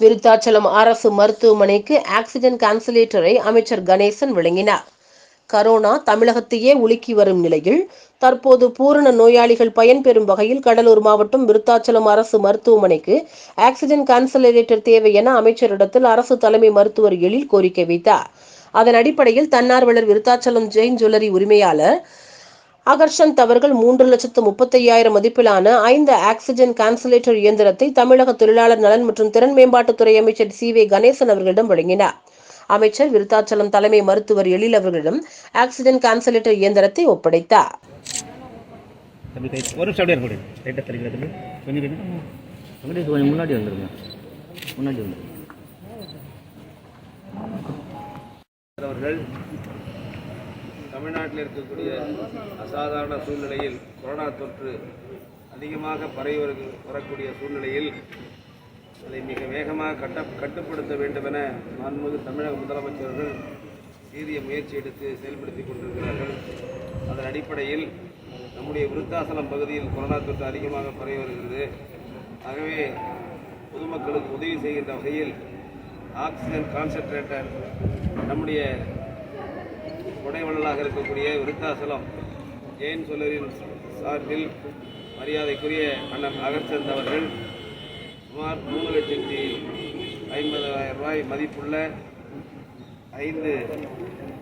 விருத்தாச்சலம் அரசு மருத்துவமனைக்கு ஆக்சிஜன் கான்சலேட்டரை அமைச்சர் கணேசன் வழங்கினார். கரோனா தமிழகத்தையே உலுக்கி வரும் நிலையில் தற்போது பூரண நோயாளிகள் பயன்பெறும் வகையில் கடலூர் மாவட்டம் விருத்தாச்சலம் அரசு மருத்துவமனைக்கு ஆக்சிஜன் கான்சலரேட்டர் தேவை என அமைச்சரிடத்தில் அரசு தலைமை மருத்துவர் எழில் கோரிக்கை வைத்தார். அதன் அடிப்படையில் தன்னார்வலர் விருத்தாச்சலம் ஜெயின் ஜுவல்லரி உரிமையாளர் அகர்ஷந்த் அவர்கள் மூன்று லட்சத்து முப்பத்தையாயிரம் மதிப்பிலான ஐந்து ஆக்சிஜன் கான்சலேட்டர் இயந்திரத்தை தமிழக தொழிலாளர் நலன் மற்றும் திறன் மேம்பாட்டுத்துறை அமைச்சர் சி வே கணேசன் அவர்களிடம் வழங்கினார். அமைச்சர் விருத்தாச்சலம் தலைமை மருத்துவர் எழில் அவர்களிடம் ஆக்சிஜன் கான்சலேட்டர் இயந்திரத்தை ஒப்படைத்தார். முன்னாடி வந்துருங்க. முன்னாடி வந்துருங்க. அவர்கள் தமிழ்நாட்டில் இருக்கக்கூடிய அசாதாரண சூழ்நிலையில் கொரோனா தொற்று அதிகமாக பரவி வரக்கூடிய சூழ்நிலையில் அதை மிக வேகமாக கட்ட கட்டுப்படுத்த வேண்டும் என மாண்புமிகு தமிழக முதலமைச்சர்கள் சீரிய முயற்சி எடுத்து செயல்படுத்தி கொண்டிருக்கிறார்கள். அதன் அடிப்படையில் நம்முடைய விருத்தாசலம் பகுதியில் கொரோனா தொற்று அதிகமாக பரவி வருகிறது. ஆகவே பொதுமக்களுக்கு உதவி செய்கின்ற வகையில் ஆக்சிஜன் கான்சென்ட்ரேட்டர் நம்முடைய கொடைவள்ளலாக இருக்கக்கூடிய விருத்தாசலம் ஜெயின் சொல்லரின் சார்பில் மரியாதைக்குரிய அண்ணன் அகர்ச்சந்த் அவர்கள் சுமார் மூணு லட்சத்தி ஐம்பதாயிரம் ரூபாய் மதிப்புள்ள ஐந்து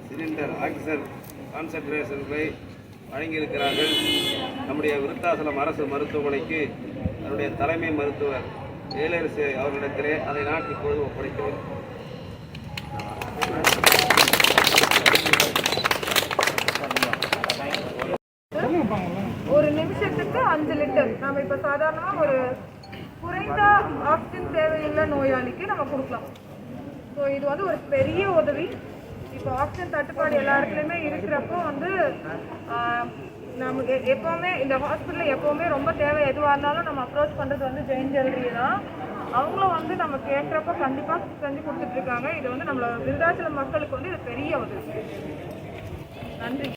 சிலிண்டர் ஆக்சிஜன் கான்சன்ட்ரேஷன்களை வழங்கியிருக்கிறார்கள். நம்முடைய விருத்தாசலம் அரசு மருத்துவமனைக்கு அதனுடைய தலைமை மருத்துவர் ஏழரசு அவர்களிடத்திலே அதை நாட்டு இப்பொழுது ஒப்படைக்கிறேன் ஒரு வந்து அஞ்சு லிட்டர். நம்ம இப்போ சாதாரணமாக ஒரு குறைந்த ஆக்சிஜன் தேவையுள்ள நோயாளிக்கு நம்ம கொடுக்கலாம். ஸோ இது வந்து ஒரு பெரிய உதவி. இப்போ ஆக்சிஜன் தட்டுப்பாடு எல்லா இடத்துலையுமே இருக்கிறப்போ வந்து நமக்கு எப்போவுமே இந்த ஹாஸ்பிட்டலில் எப்போவுமே ரொம்ப தேவை எதுவாக இருந்தாலும் நம்ம அப்ரோச் பண்ணுறது வந்து ஜெயின் ஜுவல்லரி தான். அவங்களும் வந்து நம்ம கேட்குறப்ப கண்டிப்பாக செஞ்சு கொடுத்துட்ருக்காங்க இது வந்து நம்மளோட விருதாச்சலம் மக்களுக்கு வந்து இது பெரிய உதவி. நன்றி.